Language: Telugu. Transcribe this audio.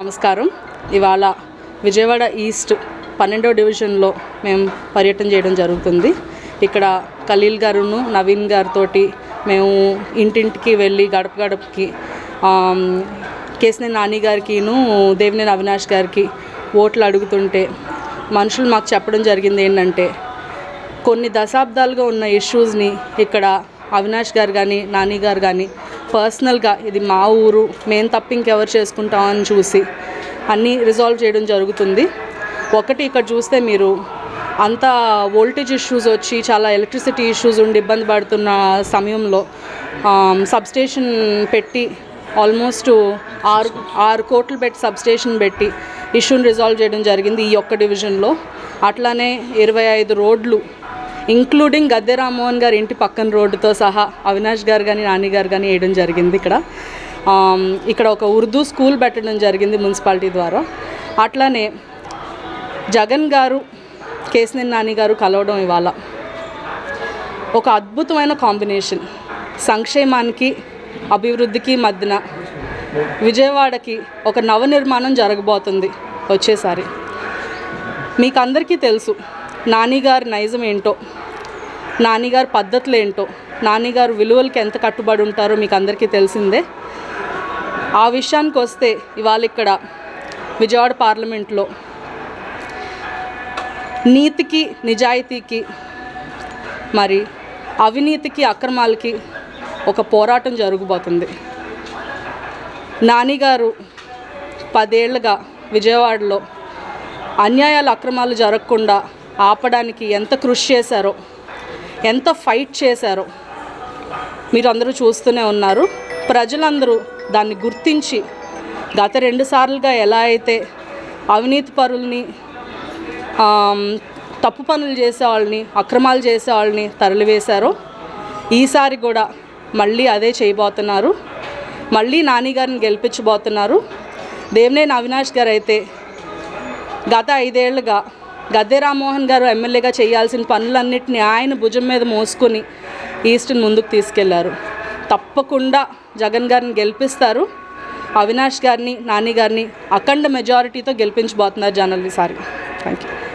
నమస్కారం. ఇవాళ విజయవాడ ఈస్ట్ పన్నెండో డివిజన్లో మేము పర్యటన చేయడం జరుగుతుంది. ఇక్కడ ఖలీల్ గారును నవీన్ గారితో మేము ఇంటింటికి వెళ్ళి గడప గడపకి కేసినే నాని గారికిను దేవినేని అవినాష్ గారికి ఓట్లు అడుగుతుంటే మనుషులు మాకు చెప్పడం జరిగింది ఏంటంటే కొన్ని దశాబ్దాలుగా ఉన్న ఇష్యూస్ని ఇక్కడ అవినాష్ గారు కానీ నాని గారు కానీ పర్సనల్గా ఇది మా ఊరు మేము తప్ప ఇంకెవరు చేసుకుంటామని చూసి అన్నీ రిజాల్వ్ చేయడం జరుగుతుంది. ఒకటి ఇక్కడ చూస్తే మీరు అంత వోల్టేజ్ ఇష్యూస్ వచ్చి చాలా ఎలక్ట్రిసిటీ ఇష్యూస్ ఉండి ఇబ్బంది పడుతున్న సమయంలో సబ్స్టేషన్ పెట్టి ఆల్మోస్ట్ ఆరు ఆరు కోట్లు పెట్టి సబ్స్టేషన్ పెట్టి ఇష్యూని రిజాల్వ్ చేయడం జరిగింది ఈ ఒక్క డివిజన్లో. అట్లానే ఇరవై ఐదు రోడ్లు ఇంక్లూడింగ్ గద్దె రామ్మోహన్ గారి ఇంటి పక్కన రోడ్డుతో సహా అవినాష్ గారు కానీ నాని గారు కానీ వేయడం జరిగింది ఇక్కడ. ఇక్కడ ఒక ఉర్దూ స్కూల్ పెట్టడం జరిగింది మున్సిపాలిటీ ద్వారా. అట్లానే జగన్ గారు కేసినేని నాని గారు కలవడం ఇవాళ ఒక అద్భుతమైన కాంబినేషన్. సంక్షేమానికి అభివృద్ధికి మధ్యన విజయవాడకి ఒక నవనిర్మాణం జరగబోతుంది వచ్చేసారి. మీకు అందరికీ తెలుసు నానిగారి నైజం ఏంటో నానిగారి పద్ధతులు ఏంటో నానిగారు విలువలకి ఎంత కట్టుబడి ఉంటారో మీకు అందరికీ తెలిసిందే. ఆ విషయానికి వస్తే ఇవాళ ఇక్కడ విజయవాడ పార్లమెంట్లో నీతికి నిజాయితీకి మరి అవినీతికి అక్రమాలకి ఒక పోరాటం జరగబోతుంది. నానిగారు పదేళ్ళుగా విజయవాడలో అన్యాయాలు అక్రమాలు జరగకుండా ఆపడానికి ఎంత కృషి చేశారో ఎంత ఫైట్ చేశారో మీరు అందరూ చూస్తూనే ఉన్నారు. ప్రజలందరూ దాన్ని గుర్తించి గత రెండు సార్లుగా ఎలా అయితే అవినీతి పరుల్ని తప్పు పనులు చేసేవాళ్ళని అక్రమాలు చేసేవాళ్ళని తరలివేశారో ఈసారి కూడా మళ్ళీ అదే చేయబోతున్నారు. మళ్ళీ నాని గారిని గెలిపించబోతున్నారు. దేవినేని అవినాష్ గారు అయితే గత ఐదేళ్ళుగా గద్దె రామ్మోహన్ గారు ఎమ్మెల్యేగా చేయాల్సిన పనులన్నింటినీ ఆయన భుజం మీద మోసుకొని ఈస్ట్ని ముందుకు తీసుకెళ్ళారు. తప్పకుండా జగన్ గారిని గెలిపిస్తారు. అవినాష్ గారిని నాని గారిని అఖండ మెజారిటీతో గెలిపించబోతున్నారు జనాలు ఈసారి థ్యాంక్ యూ